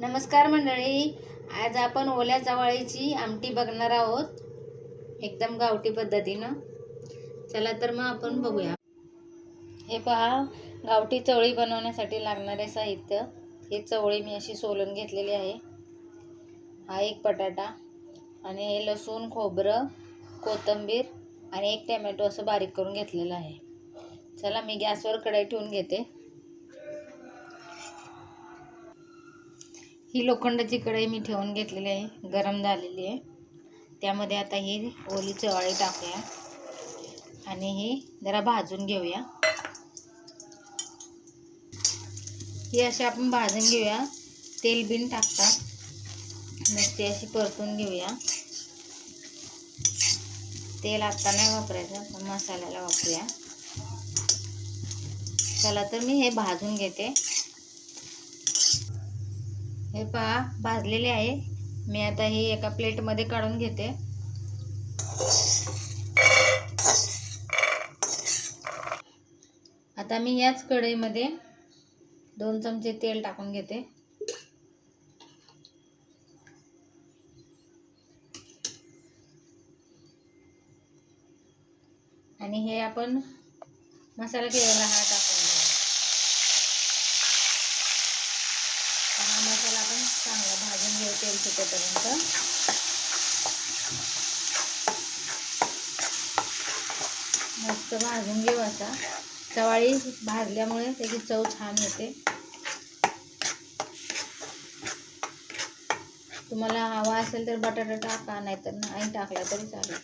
नमस्कार मंडळी. आज आपण ओल्या चवळीची आमटी बघणार आहोत. एकदम गावठी पद्धतीनं. चला तर मग आपण बघूया. हे पहा गावठी चवळी बनवण्यासाठी लागणारे साहित्य. हे चवळी मी अशी सोलून घेतलेली आहे. हा एक बटाटा आणि हे लसूण खोबरं कोथिंबीर आणि एक टॅमॅटो असं बारीक करून घेतलेलं आहे. चला मी गॅसवर कढई ठेवून घेते. ही लोखंडाची कढई मी ठेवून घेतलेली आहे गरम झालेली आहे. त्यामध्ये आता ही ओली चवळी टाकूया. आणि ही जरा भाजून घेऊया. ही अशी आपण भाजून घेऊया. तेल बिन टाकता. मग ती अशी परतून घेऊया. तेल आत्ता नाही वापरायचं पण मसाल्याला वापरूया. चला तर मी हे भाजून घेते. हे पहा भाजलेले आहे. मी आता हे एका प्लेटमध्ये काढून घेते. आता मी याच कढईमध्ये दोन चमचे तेल टाकून घेते. आणि हे आपण मसाला केलेला हा हा मसाला आपण चांगला भाजून घेऊ तेल सुटेपर्यंत मस्त भाजून घेऊ आता. चवाळी भाजल्यामुळे त्याची चव छान येते तुम्हाला हवा असेल तर बटाटा टाका नाही तर नाही टाकला तरी चालेल.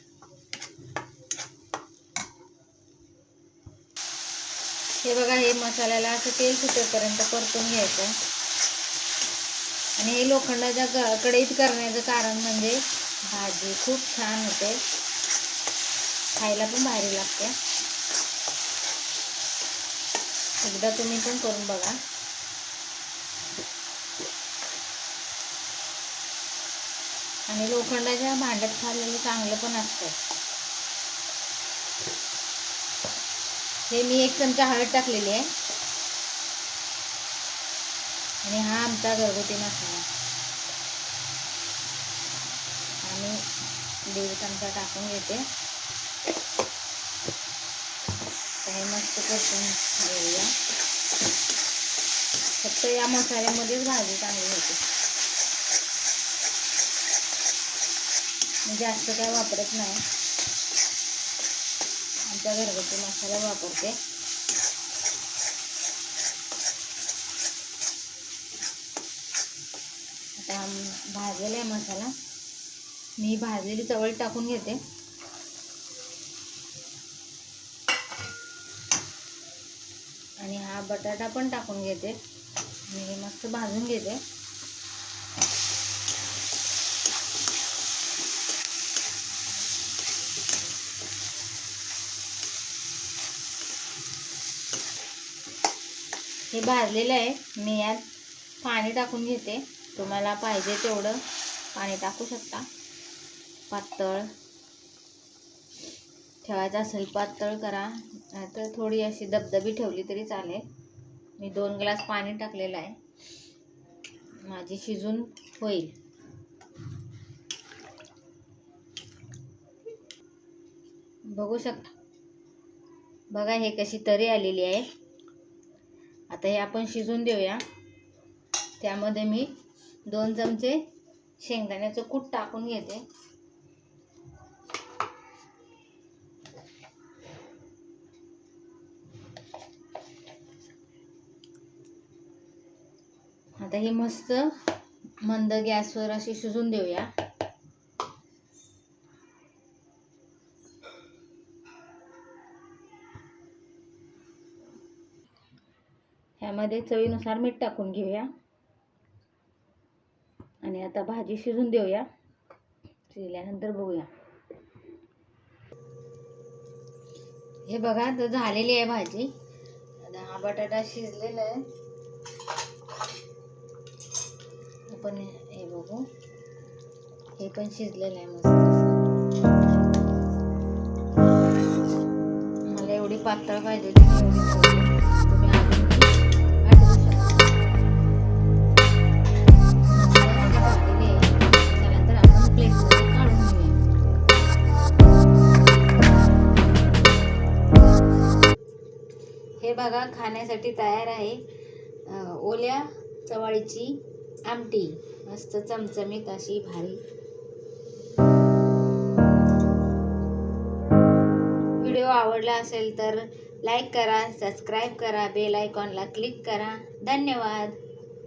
हे बघा हे मसाल्याला असं तेल सुटेपर्यंत परतून घ्यायचं. आणि हे लोखंडाच्या ग कढईत करण्याचं कारण म्हणजे भाजी खूप छान होते. खायला पण भारी लागते. एकदा तुम्ही पण करून बघा. आणि लोखंडाच्या भांड्यात खाल्लेलं चांगलं पण असतं हे मी एक चमचा हळद टाकलेली आहे. आणि हा आमचा घरगुती मसाला. आणि दीड चमचा टाकून घेते. काही मस्त परतून घेऊया. फक्त या मसाल्यामध्येच भाजी चांगली होते. मी जास्त काय वापरत नाही. आमच्या घरगुती मसाला वापरते आता भाजलेला आहे मसाला. मी भाजलेली चवळी टाकून घेते. आणि हा बटाटा पण टाकून घेते. आणि हे मस्त भाजून घेते. हे भाजलेलं आहे. मी यात पाणी टाकून घेते. तुम्हाला पाहिजे तेवढं पाणी टाकू शकता. पातळ. ठेवायचं असेल पातळ करा नाहीतर थोडी अशी दबदबी ठेवली तरी चालेल. मी दोन ग्लास पाणी टाकलेलं आहे. माझी शिजून होईल. बघू शकता. बघा हे कशी तरी आलेली आहे. आता हे आपण शिजून देऊया. त्यामध्ये मी दोन चमचे शेंगदाण्याचं कूट टाकून घेते. आता हे मस्त मंद गॅसवर अशी शिजून देऊया. ह्यामध्ये चवीनुसार मीठ टाकून घेऊया. आणि आता भाजी शिजून देऊया. शिजल्यानंतर बघूया. हे बघा तर झालेली आहे भाजी. आता हा बटाटा शिजलेला आहे. आपण हे बघू. हे पण शिजलेलं आहे मस्त. मला एवढी पातळ पाहिजे हे बघा खाण्यासाठी तयार आहे. ओल्या चवाळीची आमटी. मस्त चमचमीत अशी भारी. व्हिडिओ आवडला असेल तर लाईक करा सबस्क्राईब करा बेल आयकॉनला क्लिक करा. धन्यवाद.